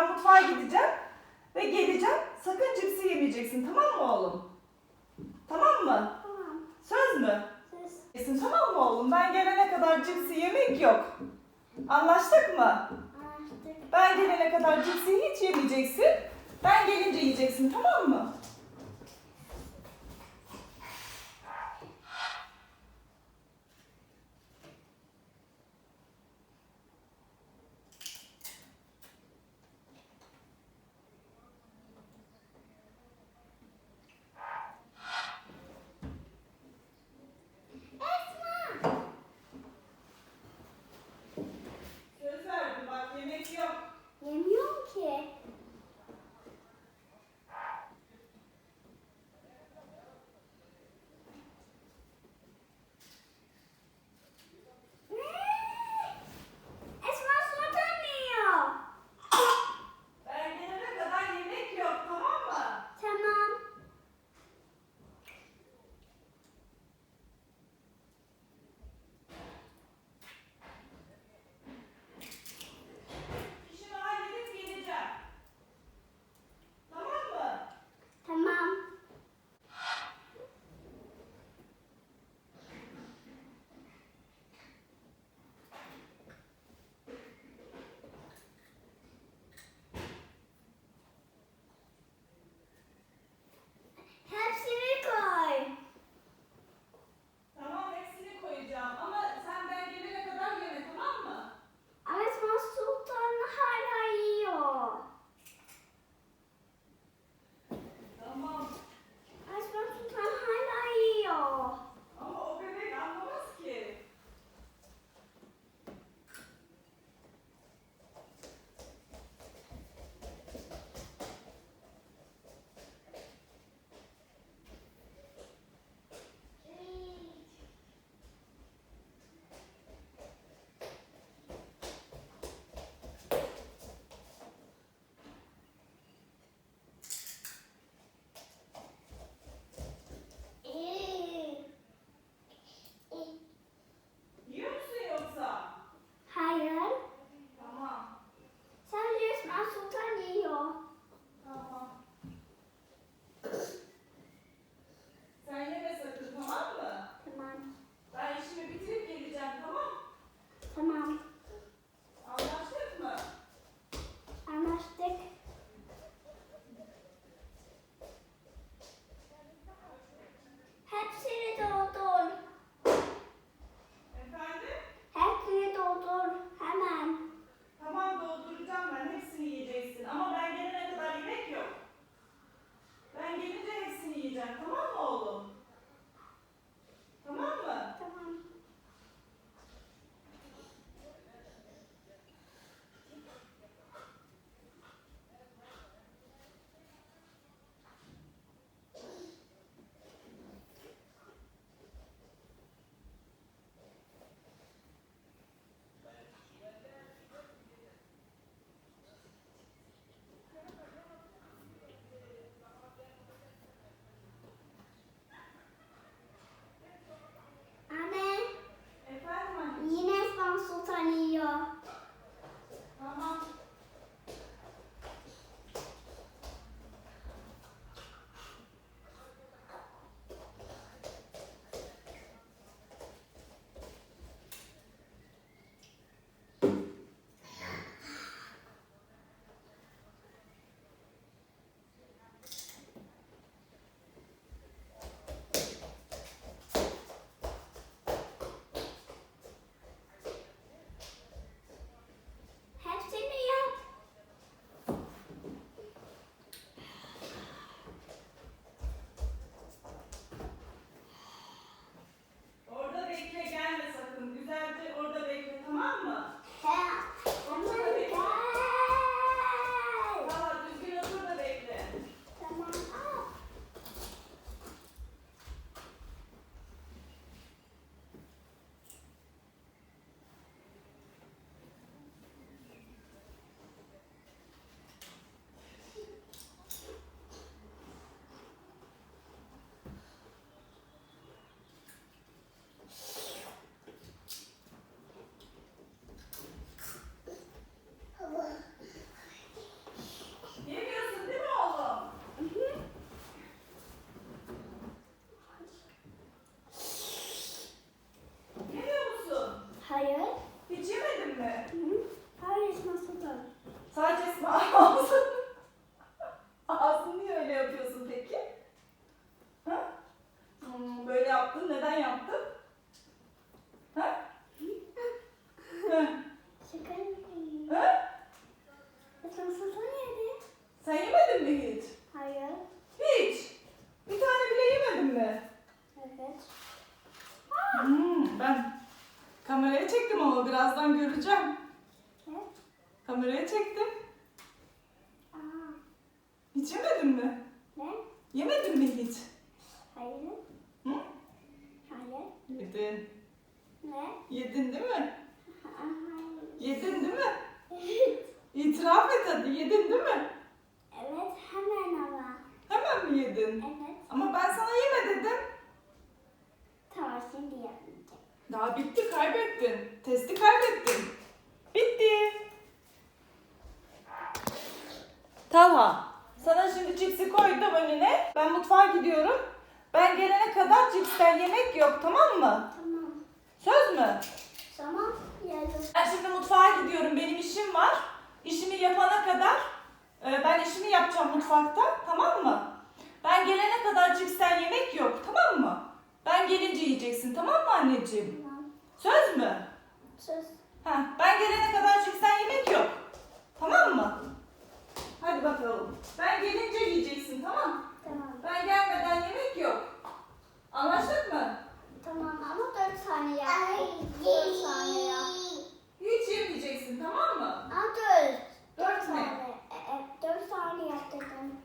Ben mutfağa gideceğim ve geleceğim. Sakın cipsi yemeyeceksin tamam mı oğlum? Tamam mı? Tamam. Söz mü? Söz. Yesin tamam mı oğlum? Ben gelene kadar cipsi yemek yok. Anlaştık mı? Anlaştık. Ben gelene kadar cipsi hiç yemeyeceksin. Ben gelince yiyeceksin tamam mı? Yedin. Ne? Yedin değil mi? Yedin değil mi? İtiraf et hadi. Yedin değil mi? Evet hemen ama. Hemen mi yedin? Evet. Ama ben sana yeme dedim. Tamam şimdi yapmayacağım. Daha bitti kaybettin. Testi kaybettin. Bitti. Talha, sana şimdi cipsi koydum önüne. Ben mutfağa gidiyorum. Ben gelene kadar cipsten yemek yok tamam mı? Tamam. Söz mü? Tamam. Yarın. Ben şimdi mutfağa gidiyorum. Benim işim var. İşimi yapana kadar e, ben işimi yapacağım mutfakta. Tamam mı? Ben gelene kadar cipsten yemek yok. Tamam mı? Ben gelince yiyeceksin. Tamam mı anneciğim? Tamam. Söz mü? Söz. Ha, ben gelene kadar cipsten yemek yok. Tamam mı? Hadi bakalım. Ben gelince yiyeceksin tamam Tamam. Ben gelmeden yemek yok. Anlaştık mı? Tamam ama dört saniye yap. Dört saniye yap. Hiç yemeyeceksin tamam mı? Dört. Dört Dört ne? saniye. Evet dört saniye yap dedim.